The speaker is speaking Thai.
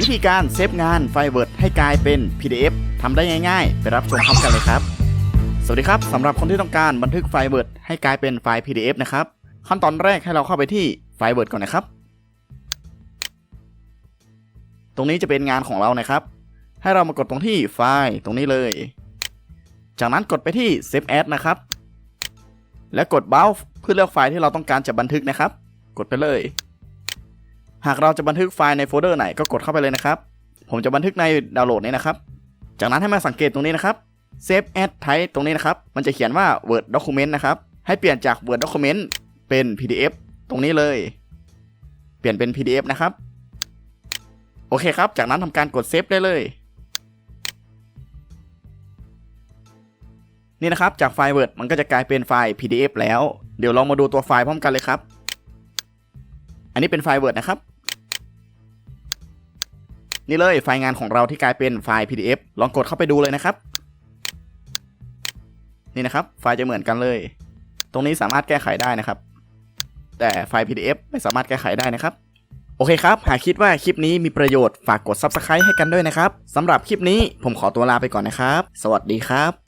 วิธีการเซฟงานไฟล์ Word ให้กลายเป็น PDF ทำได้ง่ายๆ ไปรับชมพร้อมกันเลยครับ สวัสดีครับสำหรับคนที่ต้องการบันทึกไฟล์ Word ให้กลายเป็นไฟล์ PDF นะครับ ขั้นตอนแรกให้เราเข้าไปที่ไฟล์ Word ก่อนนะครับ ตรงนี้จะเป็นงานของเรานะครับ ให้เรามากดตรงที่ไฟล์ตรงนี้เลย จากนั้นกดไปที่ Save As นะครับ และกด Browse เพื่อเลือกไฟล์ที่เราต้องการจะบันทึกนะครับ กดไปเลย หากเราจะบันทึกไฟล์ในโฟลเดอร์ไหนก็กดเข้าไปเลยนะครับ ผมจะบันทึกในดาวน์โหลดนี้นะครับ จากนั้นให้มาสังเกตตรงนี้นะครับ Save as Type ตรงนี้นะครับ มันจะเขียนว่า Word Document นะครับ ให้เปลี่ยนจาก Word Document เป็น PDF ตรงนี้เลย เปลี่ยนเป็น PDF นะครับ โอเคครับ จากนั้นทำการกด Save ได้เลย นี่นะครับ จากไฟล์ Word มันก็จะกลายเป็นไฟล์ PDF แล้ว เดี๋ยวลองมาดูตัวไฟล์พร้อมกันเลยครับ อันนี้เป็นไฟล์ Word นะครับ นี่เลยไฟล์งานของเราที่กลายเป็นไฟล์ PDF ลองกดเข้าไปดูเลยนะครับ นี่นะครับ ไฟล์จะเหมือนกันเลย ตรงนี้สามารถแก้ไขได้นะครับ แต่ไฟล์ PDF ไม่สามารถแก้ไขได้นะครับ โอเคครับ หากคิดว่าคลิปนี้มีประโยชน์ฝากกด Subscribe ให้กันด้วยนะครับสำหรับคลิปนี้ผมขอตัวลาไปก่อนนะครับ สวัสดีครับ